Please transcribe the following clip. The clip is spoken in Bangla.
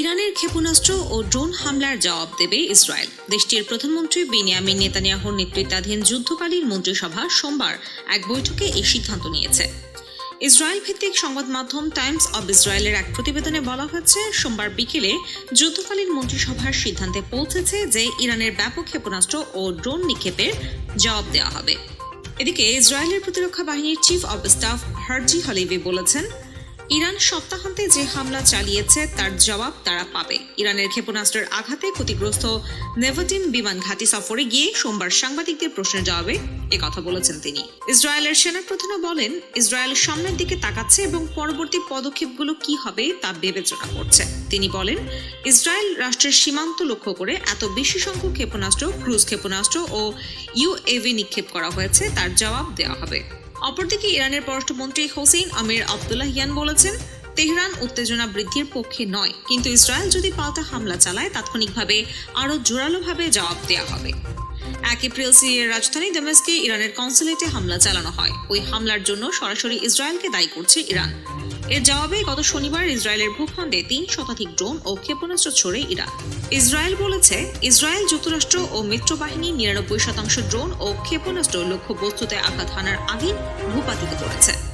ইরানের ক্ষেপণাস্ত্র ও ড্রোন হামলার জবাব দেবে ইসরায়েল। দেশটির প্রধানমন্ত্রী বেনিয়ামিন নেতানিয়াহুর নেতৃত্বাধীন যুদ্ধকালীন মন্ত্রিসভা সোমবার এক বৈঠকে এই সিদ্ধান্ত নিয়েছে। ইসরায়েল ভিত্তিক সংবাদ মাধ্যম টাইমস অব ইসরায়েলের এক প্রতিবেদনে বলা হয়েছে, সোমবার বিকেলে যুদ্ধকালীন মন্ত্রিসভার সিদ্ধান্তে পৌঁছেছে যে ইরানের ব্যাপক ক্ষেপণাস্ত্র ও ড্রোন নিক্ষেপের জবাব দেওয়া হবে। এদিকে ইসরায়েলের প্রতিরক্ষা বাহিনীর chief of staff Herzi Halevi বলেছেন ইরান সপ্তাহান্তে যে হামলা চালিয়েছে, তার জবাব তারা পাবে। ইরানের ক্ষেপণাস্ত্রের আঘাতে ক্ষতিগ্রস্ত নেভাটিন বিমান ঘাঁটি সফরে গিয়ে সোমবার সাংবাদিকদের প্রশ্নের জবাবে কথা বলেছেন তিনি। ইসরায়েলের সেনাপ্রধানও বলেন, ইসরায়েল সামনের দিকে তাকাচ্ছে এবং পরবর্তী পদক্ষেপগুলো কি হবে তা বিবেচনা করছে। তিনি বলেন, ইসরায়েল রাষ্ট্রের সীমান্ত লক্ষ্য করে এত বেশি সংখ্যক ক্ষেপণাস্ত্র, ক্রুজ ক্ষেপণাস্ত্র ও ইউএভি নিক্ষেপ করা হয়েছে, তার জবাব দেওয়া হবে। অপরদিকে ইরানের পররাষ্ট্রমন্ত্রী হোসেন আমির আবদুল্লাহিয়ান বলেছেন, তেহরান উত্তেজনা বৃদ্ধির পক্ষে নয়, কিন্তু ইসরায়েল যদি পাল্টা হামলা চালায়, তাৎক্ষণিকভাবে আরও জোরালোভাবে জবাব দেওয়া হবে। এক এপ্রিল সিরিয়ার রাজধানী দামেস্কে ইরানের কনসুলেটে হামলা চালানো হয়। ওই হামলার জন্য সরাসরি ইসরায়েলকে দায়ী করছে ইরান। এর জবাবে গত শনিবার ইসরায়েলের ভূখণ্ডে তিন শতাধিক ড্রোন ও ক্ষেপণাস্ত্র ছড়ে ইরান। ইসরায়েল বলেছে, ইসরায়েল যুক্তরাষ্ট্র ও মিত্রবাহিনী নিরানব্বই শতাংশ ড্রোন ও ক্ষেপণাস্ত্র লক্ষ্যবস্তুতে আঘাত হানার আগেই ভূপাতিত করেছে।